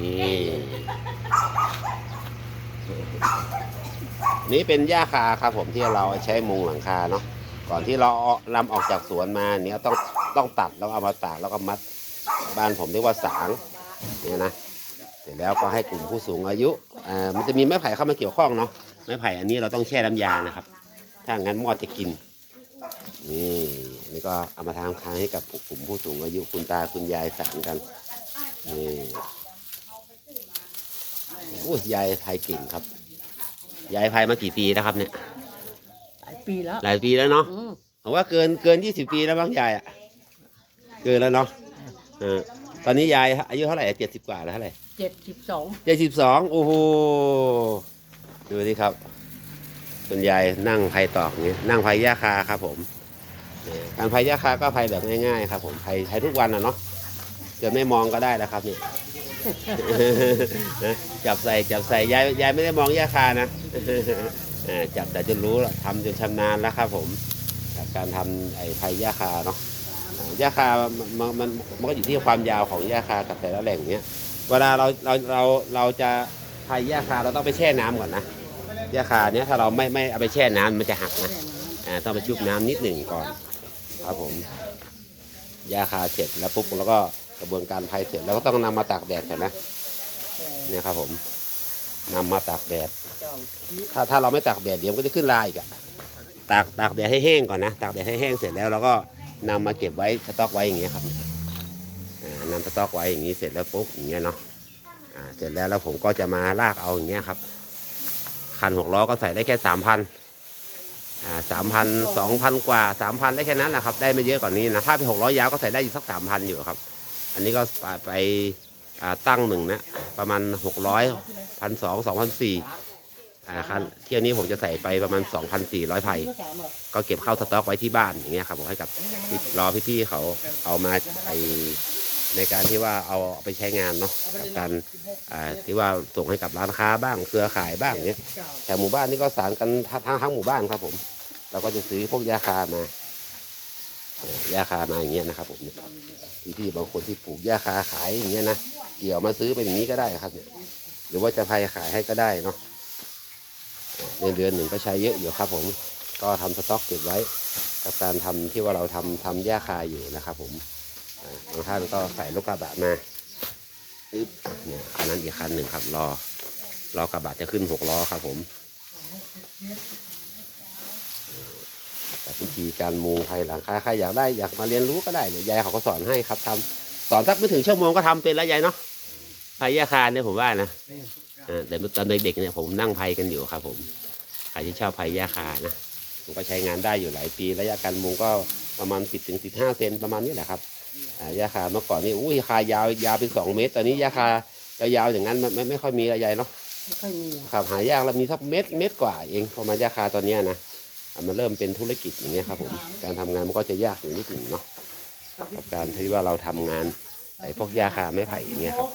นี่นี่เป็นหญ้าคาครับผมที่เราใช้มุงหลังคาเนาะก่อนที่เราเอาลำออกจากสวนมาเนี่ยต้องต้องตัดแล้วเอามาตากแล้วก็มัดบ้านผมเรียกว่าสางเนี่ยนะเสร็จแล้วก็ให้กลุ่มผู้สูงอายุอ่ามันจะมีไม้ไผ่เข้ามาเกี่ยวข้องเนาะไม้ไผ่อันนี้เราต้องแช่น้ำยานะครับ ถ้างั้นมอดจะกินนี่นี่ก็เอามาทำค้างให้กับกลุ่มผู้สูงอายุคุณตาคุณยายสานกันนี่ โอ้ยยายไทยเก่งครับ ยายไทยมากี่ปีแล้วครับเนี่ย หลายปีแล้วหลายปีแล้วเนาะอืมผมว่าเกินเกินยี่สิบปีแล้วบ้างยายอะ เกินแล้วเนาะเออตอนนี้ยายอายุเท่าไหร่เจ็ดสิบกว่าแล้วเท่าไหร่เจ็ดสิบสองเจ็ดสิบสองโอ้โห ดูสิครับคุณยายนั่งไผ่ตอกนี้นั่งไผ่ย่าคาครับผมนี่การไผ่ย่าคาก็ไผ่แบบง่ายๆครับผมไผ่ไผ่ทุกวันนะเนาะจะไม่มองก็ได้แล้วครับนี่ นะจับใส่จับใส่ยายยายไม่ได้มองยาคานะจับแต่จนรู้ล้วทำจนชำนาญแล้วครับผมจากการทำไอ้ไผ่ยาคาเนาะยาคามันมันมันก็อยู่ที่ความยาวของยาคากับแต่ละแหล่งเนี้ยเวลาเราเราเราเราจะไผ่ยาคาเราต้องไปแช่น้ำก่อนนะยาคาเนี้ยถ้าเราไม่ไม่เอาไปแช่น้ำมันจะหักนะอ่าต้องไปชุบน้ำนิดหนึ่งก่อน ครับผมยาคาเสร็จแล้วปุ๊บแล้วก็ กระบวนการไผ่เสร็จแล้วก็ต้องนำมาตากแดดก่อนนะเนี่ยครับผมนำมาตากแดด ถ้าถ้าเราไม่ตากแดดเดี๋ยวก็จะขึ้นลายอีกอะตากตากแดดให้แห้งก่อนนะตากแดดให้แห้งเสร็จแล้วเราก็นำมาเก็บไว้สต็อกไว้อย่างเงี้ยครับอ่านำสต็อกไว้อย่างนี้เสร็จแล้วปุ๊บอย่างเงี้ยเนาะเสร็จแล้วแล้วผมก็จะมาลากเอาอย่างเงี้ยครับ คันหกล้อก็ใส่ได้แค่สามพันสามพันสองพันกว่าสามพันได้แค่นั้นแหละครับ ได้ไม่เยอะกว่านี้นะ ถ้าเป็นหกล้อยาวก็ใส่ได้อยู่สักสามพันอยู่ครับ นนี้ก็ไปตั้งหนึ่งนะประมาณหกร้อยพันสองสองพันสี่เที่ยวนี้ผมจะใส่ไปประมาณ 2,400ไผ่ก็เก็บเข้าสต็อกไว้ที่บ้านอย่างเงี้ยครับผมให้กับรอพี่ๆเขาเอามาไปในการที่ว่าเอาไปใช้งานเนาะกับการที่ว่าส่งให้กับร้านค้าบ้างเครือข่ายบ้างเนี้ยแต่หมู่บ้านนี่ก็สารกันทั้งทั้งหมู่บ้านครับผม เราก็จะซื้อพวกยาคามา เอ่อยาคามาอย่างเงี้ยนะครับผมเนี่ยพี่บางคนที่ปลูกยาคาขายอย่างเงี้ยนะเกี่ยวมาซื้อเป็นอย่างนี้ก็ได้ครับเนี่ยหรือว่าจะพายขายให้ก็ได้เนาะในเดือนหนึ่งก็ใช้เยอะอยู่ครับผมก็ทำสต็อกเก็บไว้ กับการทำที่ว่าเราทำทำหญ้าคาอยู่นะครับ ผมบางท่านก็ใส่ลูกกระบะมาอึ๊บเนี่ยคันนั้นอีกคันหนึ่งครับรอรอกระบะจะขึ้นหกล้อครับผม วิธีการมูภายหลังคาใครอยากได้อยากมาเรียนรู้ก็ได้เนี่ยยายเขาก็สอนให้ครับทำสอนสักไม่ถึงชั่วโมงก็ทำเป็นแล้วยายเนาะภายหญ้าคาเนี่ยผมว่านะอ่าแต่ตอนเด็กๆเนี่ยผมนั่งพายกันอยู่ครับผมใครที่ชอบพายย่าคานะผมก็ใช้งานได้อยู่หลายปีระยะการมุงก็ประมาณ 10ถึง15 เซนประมาณนี้แหละครับอ่าย่าคาเมื่อก่อนนี่อุ้ยคายาวยาวเป็น2เมตรตอนนี้ย่าคายาวๆอย่างนั้นมันไม่ไม่ค่อยมีอะไรเนาะไม่ค่อยมีครับหายากแล้วมีสักเม็ดเม็ดกว่าเองพอมาย่าคาตอนเนี้ยนะอะ มันเริ่มเป็นธุรกิจอย่างเงี้ยครับผมการทำงานมันก็จะยากอยู่นิดหนึ่งเนาะกับการที่ว่าเราทำงานไอ้พวกยาคาไม้ไผ่อย่างเงี้ยครับ